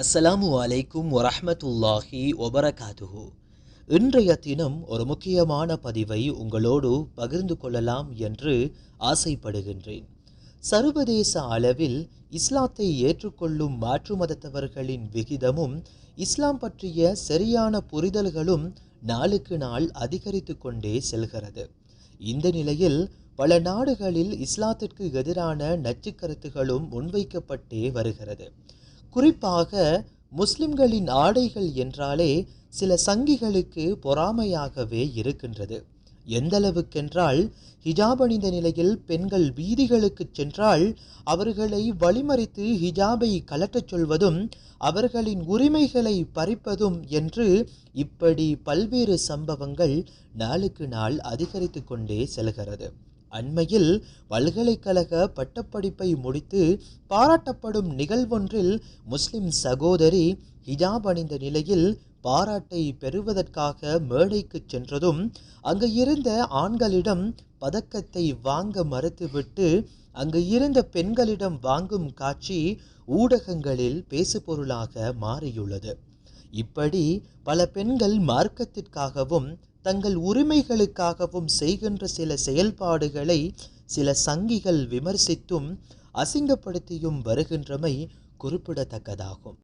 அஸ்ஸலாமு அலைக்கும் வரஹ்மத்துல்லாஹி ஒபரகாதுஹு இன்றைய தினம் ஒரு முக்கியமான பதிவை உங்களோடு பகிர்ந்து கொள்ளலாம் என்று ஆசைப்படுகின்றேன். சர்வதேச அளவில் இஸ்லாத்தை ஏற்றுக்கொள்ளும் மாற்று மதத்தவர்களின் விகிதமும் இஸ்லாம் பற்றிய சரியான புரிதல்களும் நாளுக்கு நாள் அதிகரித்து கொண்டே செல்கிறது. இந்த நிலையில் பல நாடுகளில் இஸ்லாத்திற்கு எதிரான நச்சு கருத்துகளும் முன்வைக்கப்பட்டே வருகிறது. குறிப்பாக முஸ்லிம்களின் ஆடைகள் என்றாலே சில சங்கிகளுக்கு பொறாமையாகவே இருக்கின்றது. எந்தளவுக்கென்றால் ஹிஜாப் அணிந்த நிலையில் பெண்கள் வீதிகளுக்கு சென்றால் அவர்களை வழிமறித்து ஹிஜாபை கலட்டச் சொல்வதும் அவர்களின் உரிமைகளை பறிப்பதும் என்று இப்படி பல்வேறு சம்பவங்கள் நாளுக்கு நாள் அதிகரித்து கொண்டே செல்கிறது. அண்மையில் பல்கலைக்கழக பட்டப்படிப்பை முடித்து பாராட்டப்படும் நிகழ்வொன்றில் முஸ்லிம் சகோதரி ஹிஜாப் அணிந்த நிலையில் பாராட்டை பெறுவதற்காக மேடைக்கு சென்றதும் அங்கு இருந்த ஆண்களிடம் பதக்கத்தை வாங்க மறுத்துவிட்டு அங்கு இருந்த பெண்களிடம் வாங்கும் காட்சி ஊடகங்களில் பேசுபொருளாக மாறியுள்ளது. இப்படி பல பெண்கள் மார்க்கத்திற்காகவும் தங்கள் உரிமைகளுக்காகவும் செய்கின்ற சில செயல்பாடுகளை சில சங்கிகள் விமர்சித்தும் அசிங்கப்படுத்தியும் வருகின்றமை குறிப்பிடத்தக்கதாகும்.